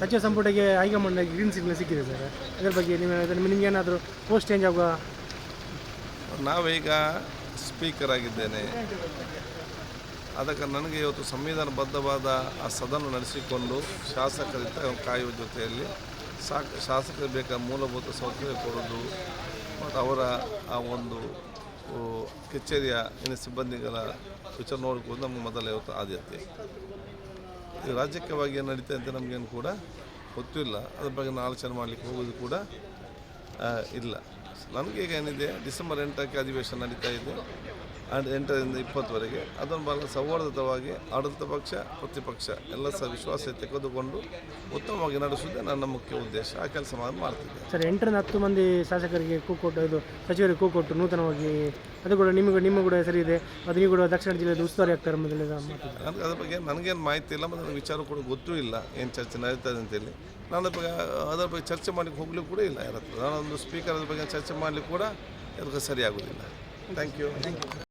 ಸಚಿವ ಸಂಪುಟಕ್ಕೆ high command green signal ಸಿಕ್ಕಿದೆ ಸರ್. ಅದರ ಬಗ್ಗೆ ನೀವು ನಿಮ್ಗೆ ಏನಾದರೂ ಪೋಸ್ಟ್ ಚೇಂಜ್ ಆಗುವ ನಾವೀಗ ಸ್ಪೀಕರ್ ಆಗಿದ್ದೇನೆ. ಅದಕ್ಕೆ ನನಗೆ ಇವತ್ತು ಸಂವಿಧಾನಬದ್ಧವಾದ ಆ ಸದನ ನಡೆಸಿಕೊಂಡು ಶಾಸಕರಿಂದ ಕಾಯುವ ಜೊತೆಯಲ್ಲಿ ಸಾಕ್ ಶಾಸಕರಿಗೆ ಬೇಕಾದ ಮೂಲಭೂತ ಸೌಕರ್ಯ ಕೊಡೋದು ಮತ್ತು ಅವರ ಆ ಒಂದು ಕಚೇರಿಯ ಇನ್ನು ಸಿಬ್ಬಂದಿಗಳ ವಿಚಾರ ನೋಡಿಕೊಂಡು ನಮಗೆ ಮೊದಲ ಇವತ್ತು ಆದ್ಯತೆ. ರಾಜಕೀಯವಾಗಿ ಏನು ನಡೀತಾ ಅಂತ ನಮಗೇನು ಕೂಡ ಗೊತ್ತಿಲ್ಲ ಅದ್ರ ಬಗ್ಗೆ ನಾವು ಆಲೋಚನೆ ಮಾಡಲಿಕ್ಕೆ ಹೋಗೋದು ಕೂಡ ಇಲ್ಲ. ನನಗೆ ಈಗ ಏನಿದೆ, ಡಿಸೆಂಬರ್ ಎಂಟಕ್ಕೆ ಅಧಿವೇಶನ ನಡೀತಾ ಇದೆ. ಅಂಡ್ ಎಂಟರಿಂದ ಇಪ್ಪತ್ತುವರೆಗೆ ಅದನ್ನು ಬಹಳ ಸೌಹಾರ್ದವಾಗಿ ಆಡಳಿತ ಪಕ್ಷ ಪ್ರತಿಪಕ್ಷ ಎಲ್ಲ ಸಹ ವಿಶ್ವಾಸ ತೆಗೆದುಕೊಂಡು ಉತ್ತಮವಾಗಿ ನಡೆಸುವುದೇ ನನ್ನ ಮುಖ್ಯ ಉದ್ದೇಶ. ಆ ಕೆಲಸ ನಾನು ಮಾಡ್ತಿದ್ದೆ ಸರ್ ಎಂಟರಿಂದ ಹತ್ತು ಮಂದಿ ಶಾಸಕರಿಗೆ ಕೂ ಕೊಟ್ಟು ಇದು ಸಚಿವರಿಗೆ ಕೂ ಕೊಟ್ಟು ನೂತನವಾಗಿ ಅದು ಕೂಡ ನಿಮಗೆ ನಿಮ್ಮ ಕೂಡ ಸರಿ ಇದೆ. ಅದು ನೀವು ಕೂಡ ದಕ್ಷಿಣ ಜಿಲ್ಲೆಯಲ್ಲಿ ಉಸ್ತುವಾರಿ ಆಗ್ತಾರೆ ಮೊದಲೇ ನನಗೆ ಅದ್ರ ಬಗ್ಗೆ ನನಗೇನು ಮಾಹಿತಿ ಇಲ್ಲ ಮತ್ತು ನನಗೆ ವಿಚಾರ ಕೂಡ ಗೊತ್ತೂ ಇಲ್ಲ ಏನು ಚರ್ಚೆ ನಡೀತದೆ ಅಂತೇಳಿ. ನಾನು ಬಗ್ಗೆ ಅದರ ಬಗ್ಗೆ ಚರ್ಚೆ ಮಾಡಲಿಕ್ಕೆ ಹೋಗ್ಲಿಕ್ಕೆ ಕೂಡ ಇಲ್ಲ ಯಾರ ಹತ್ರ ನಾನೊಂದು ಸ್ಪೀಕರ್ ಅದ್ರ ಬಗ್ಗೆ ಚರ್ಚೆ ಮಾಡಲಿಕ್ಕೆ ಕೂಡ ಅದಕ್ಕೆ ಥ್ಯಾಂಕ್ ಯು ಥ್ಯಾಂಕ್ ಯು